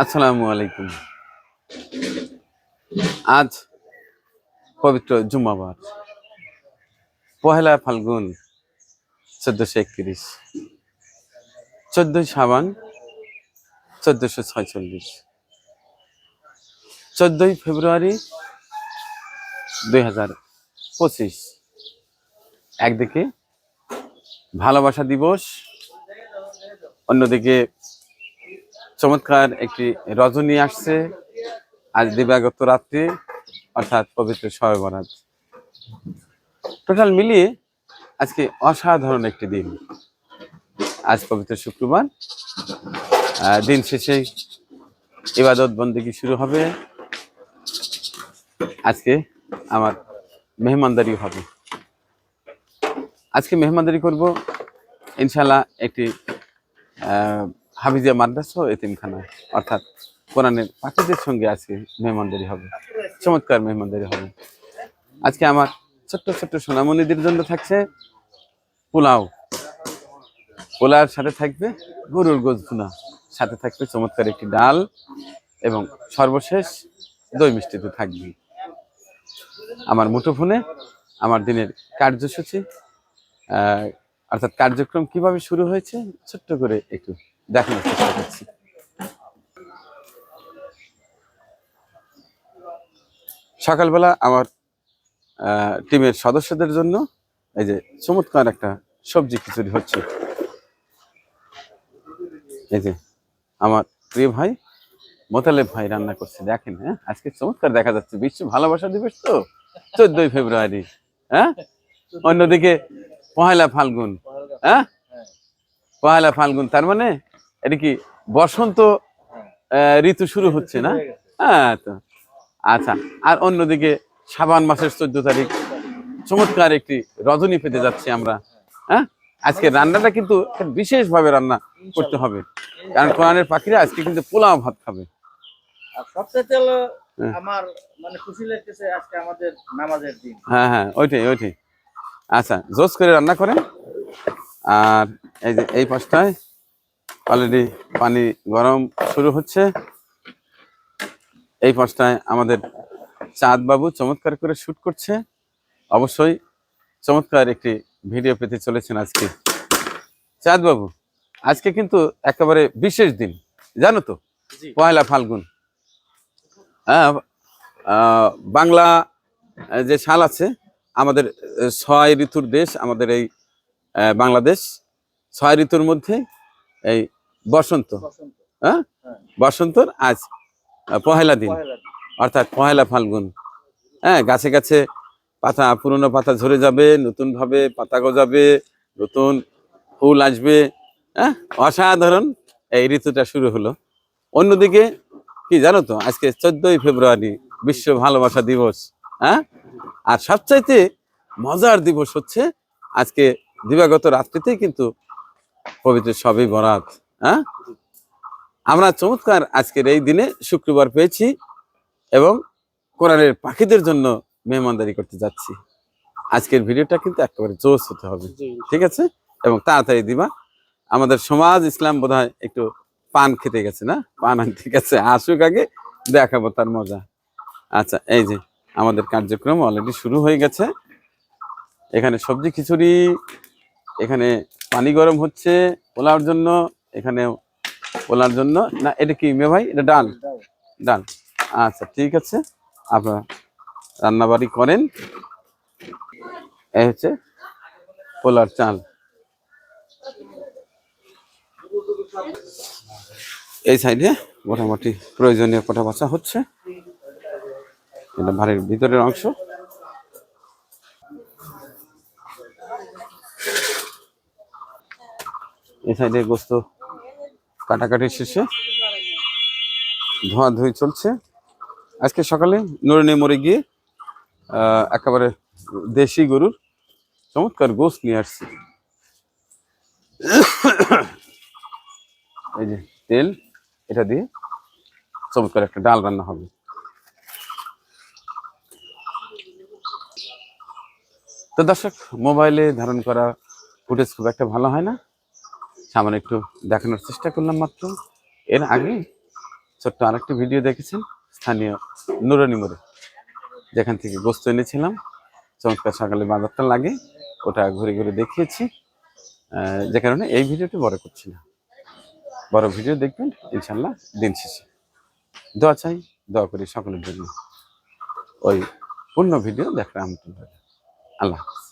আসসালামু আলাইকুম। আজ পবিত্র জুম্মাবার পহেলা ফাল্গুন, চোদ্দশো একত্রিশ। চোদ্দই সাবান চোদ্দশো ছয়চল্লিশ। চোদ্দই ফেব্রুয়ারি দুই হাজার পঁচিশ। একদিকে ভালোবাসা দিবস, অন্যদিকে চমৎকার একটি রজনী আসছে, আজ দিবাগত রাত্রি, অর্থাৎ পবিত্র শবে টোটাল মিলিয়ে আজকে অসাধারণ একটি দিন। আজ পবিত্র শুক্রবার দিন শেষে ইবাদত বন্দেগী শুরু হবে? আজকে আমার মেহমানদারি হবে। আজকে মেহমানদারি করব ইনশাল্লাহ একটি হাফিজিয়া মাদ্রাসা ও অর্থাৎ কোরআনের পাখিদের সঙ্গে আজকে মেহমানদারি হবে। চমৎকার মেহমানদারি হবে। আজকে আমার ছোট্ট ছোট্ট সোনামণিদের জন্য থাকছে পোলাও। পোলাওর সাথে থাকবে গরুর গোজ ভুনা। সাথে থাকবে চমৎকার একটি ডাল এবং সর্বশেষ দই মিষ্টিতে থাকবে। আমার মুঠোফোনে, আমার দিনের কার্যসূচি অর্থাৎ কার্যক্রম কীভাবে শুরু হয়েছে, ছোট্ট করে একটু দেখানোর চেষ্টা করছি। সকালবেলা আমার টিমের সদস্যদের জন্য এই যে চমৎকার একটা সবজি খিচুড়ি হচ্ছে। এই যে আমার প্রিয় ভাই, মোতালেব ভাই রান্না করছে। দেখেন হ্যাঁ আজকে চমৎকার দেখা যাচ্ছে। বিশ্ব ভালোবাসা দিবস তো। চোদ্দই ফেব্রুয়ারি হ্যাঁ? অন্যদিকে পহেলা ফাল্গুন হ্যাঁ? পহেলা ফাল্গুন, তার মানে এটা কি বসন্ত ঋতু শুরু হচ্ছে না? হ্যাঁ তো আচ্ছা আর অন্যদিকে সাবান মাসের চোদ্দ তারিখ, চমৎকার একটি রজনী পেতে যাচ্ছি আমরা হ্যাঁ? আজকে রান্নাটা কিন্তু বিশেষ ভাবে রান্না করতে হবে, কারণ কোরআনের পাখিরা আজকে কিন্তু পোলাও ভাত খাবে। আর সবচেয়ে হলো হ্যাঁ। আমার মানে খুশি লাগতেছে আজকে আমাদের নামাজের দিন। হ্যাঁ হ্যাঁ ওইটাই ওইটাই। আচ্ছা জোস করে রান্না করেন। আর এই যে এই পাশটায় অলরেডি পানি গরম শুরু হচ্ছে। এই পাশটায় আমাদের চাঁদ বাবু চমৎকার করে শুট করছে। অবশ্যই চমৎকার একটি ভিডিও পেতে চলেছেন আজকে। চাঁদ বাবু আজকে কিন্তু একেবারে বিশেষ দিন। জানো তো? পয়লা ফাল্গুন। বাংলা যে সাল আছে আমাদের ছয় ঋতুর দেশ আমাদের এই বাংলাদেশ ছয় ঋতুর মধ্যে এই বসন্ত বসন্ত হ্যাঁ হ্যাঁ। বসন্তর আজ পহেলা দিন পহেলা দিন। অর্থাৎ পহেলা ফাল্গুন হ্যাঁ গাছে গাছে পাতা পুরনো পাতা ঝরে যাবে নতুন ভাবে পাতা গজাবে নতুন ফুল আসবে হ্যাঁ অসাধারণ এই ঋতুটা শুরু হলো অন্যদিকে কি জানো তো? আজকে চোদ্দই ফেব্রুয়ারি বিশ্ব ভালোবাসা দিবস হ্যাঁ? আর সবচাইতে মজার দিবস হচ্ছে আজকে দিবাগত রাত্রিতেই কিন্তু পবিত্র সবই বরাত হ্যাঁ? আমরা চমৎকার আজকের এই দিনে শুক্রবার পেয়েছি এবং কোরআনের পাখিদের জন্য মেহমানদারি করতে যাচ্ছি। আজকের ভিডিওটা কিন্তু একেবারে জোস হতে হবে ঠিক আছে? এবং তাড়াতাড়ি দিবা। আমাদের সমাজ ইসলাম বোধহয় একটু পান খেতে গেছে, না? পান আনতে গেছে। আসুক আগে, দেখাবো তার মজা। আচ্ছা এই যে আমাদের কার্যক্রম অলরেডি শুরু হয়ে গেছে। এখানে সবজি খিচুড়ি, এখানে পানি গরম হচ্ছে পোলাওর জন্য, এখানে পোলার জন্য। না, এটা কি মে ভাই? এটা ডাল? ডাল। আচ্ছা ঠিক আছে। আপনারা রান্নাবাড়ি করেন। এই হচ্ছে পোলার চাল। এই সাইডে মোটামুটি প্রয়োজনীয় কটা বাছা হচ্ছে। বাড়ির ভিতরের অংশ। এই সাইডে গোস্ত কাটাকাটির শেষে ধোঁয়া ধুই চলছে। আজকে সকালে নরনে মরে গিয়ে একেবারে দেশি গরুর চমৎকার গোস্ত নিয়ে আসছি। এই যে তেল, এটা দিয়ে চমৎকার একটা ডাল রান্না হবে। তো দর্শক, মোবাইলে ধারণ করা ফুটেজ খুব একটা ভালো হয় না। সামান্য একটু দেখানোর চেষ্টা করলাম মাত্র। এর আগে ছোট্ট আরেকটি ভিডিও দেখেছেন, স্থানীয় নুরানি মোড়ে, যেখান থেকে গোস্ত এনেছিলাম। চমৎকার সকালে বাজারটা লাগে, ওটা ঘুরে ঘুরে দেখিয়েছি। যে কারণে এই ভিডিওটি বড় করছি না। বড় ভিডিও দেখবেন ইনশাল্লাহ দিন শেষে। দোয়া চাই, দোয়া করি সকলের জন্য। ওই পূর্ণ ভিডিও দেখার আমন্ত্রণ আল্লাহ হাফেজ।